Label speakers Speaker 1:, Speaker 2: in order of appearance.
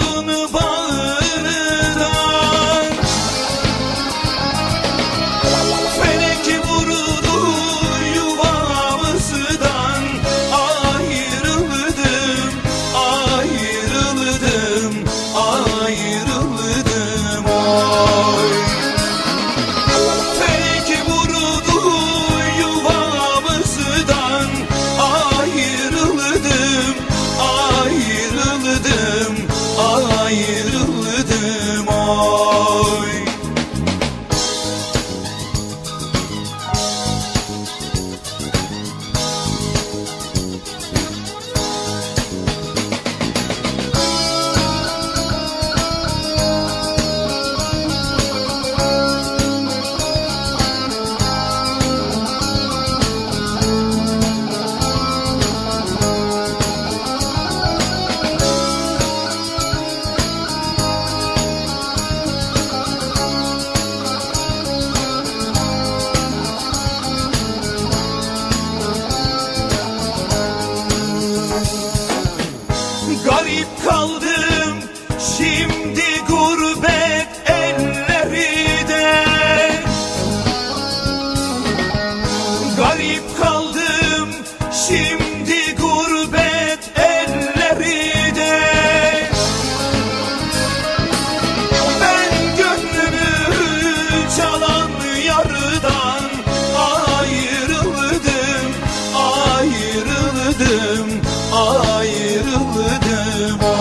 Speaker 1: bağını bağır kaldım. Şimdi gurbet elleride Garip kaldım